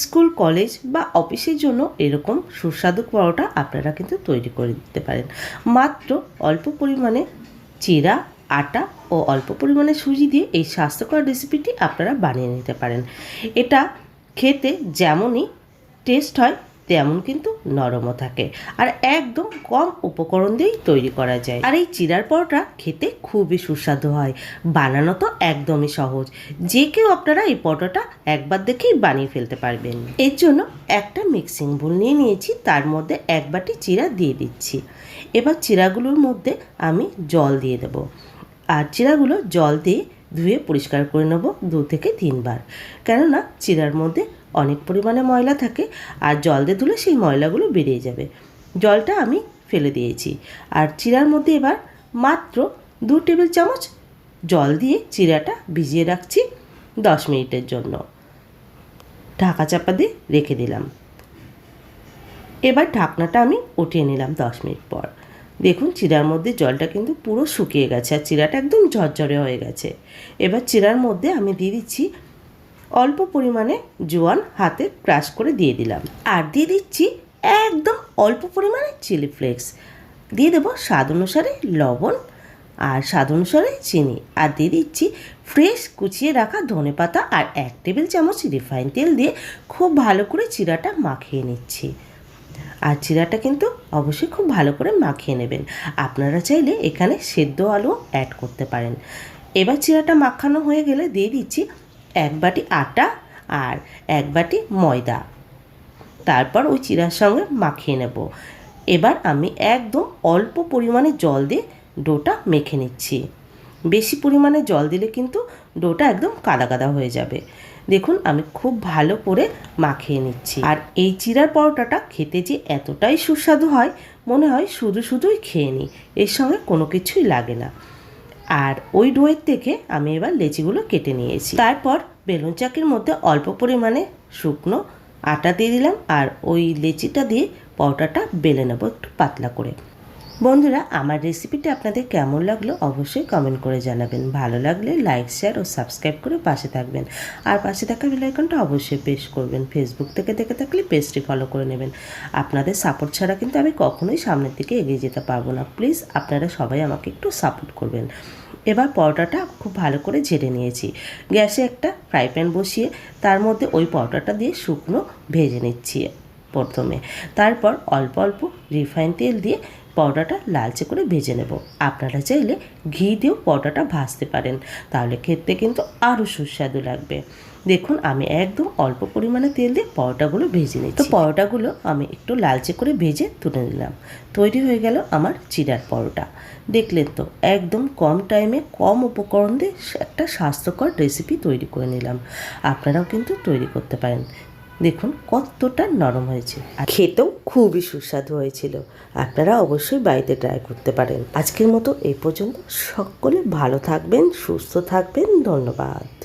School, college বা অফিসের জন্য এরকম সুস্বাদু পরোটা আপনারা কিন্তু তৈরি করে দিতে পারেন। মাত্র অল্প পরিমাণে চিরা, আটা ও অল্প পরিমাণে সুজি দিয়ে এই স্বাস্থ্যকর রেসিপিটি আপনারা বানিয়ে নিতে পারেন। এটা খেতে যেমনই টেস্ট হয় তেমন কিন্তু নরমও থাকে। আর একদম কম উপকরণ দিয়েই তৈরি করা যায়। আর এই চিরার পরোটা খেতে খুবই সুস্বাদু হয়। বানানো তো একদমই সহজ। যে কেউ আপনারা এই পরোটাটা একবার দেখেই বানিয়ে ফেলতে পারবেন। এর জন্য একটা মিক্সিং বোল নিয়ে নিয়েছি। তার মধ্যে এক বাটি চিরা দিয়ে দিচ্ছি। এবার চিরাগুলোর মধ্যে আমি জল দিয়ে দেবো। আর চিরাগুলো জল দিয়ে ধুয়ে পরিষ্কার করে নেব দু থেকে তিনবার। কেননা চিরার মধ্যে অনেক পরিমাণে ময়লা থাকে আর জল দিয়ে ধুলে সেই ময়লাগুলো বেরিয়ে যাবে। জলটা আমি ফেলে দিয়েছি। আর চিরার মধ্যে এবার মাত্র দু টেবিল চামচ জল দিয়ে চিরাটা ভিজিয়ে রাখছি দশ মিনিটের জন্য। ঢাকা চাপা দিয়ে রেখে দিলাম। এবার ঢাকনাটা আমি উঠিয়ে নিলাম দশ মিনিট পর। দেখুন চিরার মধ্যে জলটা কিন্তু পুরো শুকিয়ে গেছে আর চিরাটা একদম ঝরঝরে হয়ে গেছে। এবার চিরার মধ্যে আমি দিয়ে দিচ্ছি অল্প পরিমাণে জোয়ান হাতে ক্রাশ করে দিয়ে দিলাম। আর দিয়ে দিচ্ছি একদম অল্প পরিমাণে চিলি ফ্লেক্স। দিয়ে দেবো স্বাদ অনুসারে লবণ আর স্বাদ অনুসারে চিনি। আর দিয়ে দিচ্ছি ফ্রেশ কুচিয়ে রাখা ধনে পাতা আর এক টেবিল চামচ রিফাইন তেল দিয়ে খুব ভালো করে চিরাটা মাখিয়ে নিচ্ছি। আর চিরাটা কিন্তু অবশ্যই খুব ভালো করে মাখিয়ে নেবেন। আপনারা চাইলে এখানে সেদ্ধ আলু অ্যাড করতে পারেন। এবার চিরাটা মাখানো হয়ে গেলে দিয়ে দিচ্ছি এক বাটি আটা আর এক বাটি ময়দা। তারপর ওই চিরার সঙ্গে মাখিয়ে নেব। এবার আমি একদম অল্প পরিমাণে জল দিয়ে ডোটা মেখে নিচ্ছি। বেশি পরিমাণে জল দিলে কিন্তু ডোটা একদম কাদা কাদা হয়ে যাবে। দেখুন, আমি খুব ভালো করে মাখিয়ে নিচ্ছি। আর এই চিরার পরোটাটা খেতে যে এতটাই সুস্বাদু হয়, মনে হয় শুধু শুধুই খেয়ে নিই। এর সঙ্গে কোনো কিছুই লাগে না। আর ওই ডোয়ের থেকে আমি এবার লেচিগুলো কেটে নিয়েছি। তারপর বেলুন চাকির মধ্যে অল্প পরিমাণে শুকনো আটা দিয়ে দিলাম আর ওই লেচিটা দিয়ে পরোটাটা বেলে নেব একটু পাতলা করে। বন্ধুরা, আমার রেসিপিটা আপনাদের কেমন লাগল অবশ্যই কমেন্ট করে জানাবেন। ভালো লাগলে লাইক শেয়ার ও সাবস্ক্রাইব করে পাশে থাকবেন। আর পাশে থাকা বেলাইকনটা অবশ্যই প্রেস করবেন। ফেসবুক থেকে দেখে থাকলে পেজটি ফলো করে নেবেন। আপনাদের সাপোর্ট ছাড়া কিন্তু আমি কখনোই সামনের দিকে এগিয়ে যেতে পারব না। প্লিজ আপনারা সবাই আমাকে একটু সাপোর্ট করবেন। এবার পরোটাটা খুব ভালো করে ঝেড়ে নিয়েছি। গ্যাসে একটা ফ্রাই প্যান বসিয়ে তার মধ্যে ওই পরোটাটা দিয়ে শুকনো ভেজে নিচ্ছি। প্রথমে। তারপর অল্প অল্প রিফাইন তেল দিয়ে পরোটাটা লালচে করে ভেজে নেব। আপনারা চাইলে ঘি দিয়েও পরোটাটা ভাজতে পারেন। তাহলে খেতে কিন্তু আরও সুস্বাদু লাগবে। দেখুন, আমি একদম অল্প পরিমাণে তেল দিয়ে পরোটাগুলো ভেজে নিই তো পরোটাগুলো আমি একটু লালচে করে ভেজে তুলে নিলাম। তৈরি হয়ে গেল আমার চিরার পরোটা। দেখলেন তো, একদম কম টাইমে কম উপকরণ দিয়ে একটা স্বাস্থ্যকর রেসিপি তৈরি করে নিলাম। আপনারাও কিন্তু তৈরি করতে পারেন। দেখুন, কতটা নরম হয়েছে আর খেতেও খুবই সুস্বাদু হয়েছিল। আপনারা অবশ্যই বাড়িতে ট্রাই করতে পারেন। আজকের মতো এই পর্যন্ত। সকলে ভালো থাকবেন, সুস্থ থাকবেন। ধন্যবাদ।